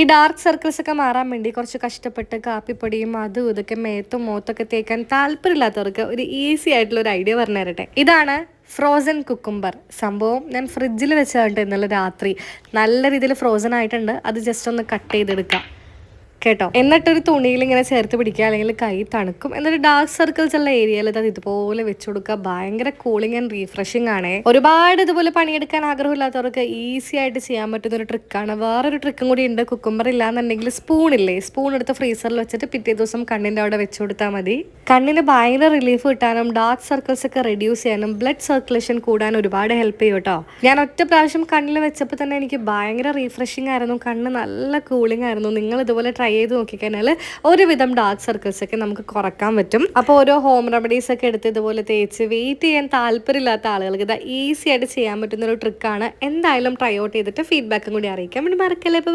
ഈ dark circles ഒക്കെ മാറാൻ വേണ്ടി കുറച്ച് കഷ്ടപ്പെട്ട് കാപ്പിപ്പൊടിയും അതും ഇതൊക്കെ മേത്തും മോത്തൊക്കെ തേക്കാൻ താല്പര്യമില്ലാത്തവർക്ക് ഒരു ഈസി ആയിട്ടുള്ള ഒരു ഐഡിയ പറഞ്ഞു തരട്ടെ. ഇതാണ് ഫ്രോസൺ കുക്കുംബർ സംഭവം ഞാൻ ഫ്രിഡ്ജിൽ വെച്ചതായിട്ട് ഇന്നലെ രാത്രി. നല്ല രീതിയിൽ ഫ്രോസൺ ആയിട്ടുണ്ട്. അത് ജസ്റ്റ് ഒന്ന് കട്ട് ചെയ്തെടുക്കാം. കേട്ടോ. എന്നിട്ടൊരു തുണിയിൽ ഇങ്ങനെ ചേർത്ത് പിടിക്കുക അല്ലെങ്കിൽ കൈ തണുക്കും. എന്നിട്ട് ഡാർക്ക് സർക്കിൾസ് ഉള്ള ഏരിയയിൽ അത് ഇതുപോലെ വെച്ചു കൊടുക്കുക. ഭയങ്കര കൂളിംഗ് ആൻഡ് റീഫ്രഷിംഗ് ആണ്. ഒരുപാട് ഇതുപോലെ പണിയെടുക്കാൻ ആഗ്രഹമില്ലാത്തവർക്ക് ഈസി ആയിട്ട് ചെയ്യാൻ പറ്റുന്ന ഒരു ട്രിക്കാണ് വേറൊരു ട്രിക്കും കൂടി ഉണ്ട്. കുക്കുംബർ ഇല്ലാന്നുണ്ടെങ്കിൽ സ്പൂൺ ഇല്ലേ? സ്പൂൺ എടുത്ത് ഫ്രീസറിൽ വെച്ചിട്ട് പിറ്റേ ദിവസം കണ്ണിന്റെ അവിടെ വെച്ചു കൊടുത്താൽ മതി. കണ്ണിന് ഭയങ്കര റിലീഫ് കിട്ടാനും ഡാർക്ക് സർക്കിൾസ് ഒക്കെ റെഡ്യൂസ് ചെയ്യാനും ബ്ലഡ് സർക്കുലേഷൻ കൂടാനും ഒരുപാട് ഹെൽപ്പ് ചെയ്യും കേട്ടോ. ഞാൻ ഒറ്റ പ്രാവശ്യം കണ്ണിൽ വെച്ചപ്പോൾ തന്നെ എനിക്ക് ഭയങ്കര റീഫ്രഷിംഗ് ആയിരുന്നു. കണ്ണ് നല്ല കൂളിംഗ് ആയിരുന്നു. നിങ്ങൾ ഇതുപോലെ ട്രൈ ചെയ്ത് നോക്കിക്കഴിഞ്ഞാൽ ഒരുവിധം ഡാർക്ക് സർക്കിൾസ് ഒക്കെ നമുക്ക് കുറയ്ക്കാൻ പറ്റും. അപ്പോൾ ഓരോ ഹോം റെമഡീസ് ഒക്കെ എടുത്ത് ഇതുപോലെ തേച്ച് വെയിറ്റ് ചെയ്യാൻ താല്പര്യമില്ലാത്ത ആളുകൾക്ക് ഇത് ഈസി ആയിട്ട് ചെയ്യാൻ പറ്റുന്ന ഒരു ട്രിക്കാണ് എന്തായാലും ട്രൈ ഔട്ട് ചെയ്തിട്ട് ഫീഡ്ബാക്കും കൂടി അറിയിക്കാം. വേണ്ടി മറക്കല്ലേ. ബൈ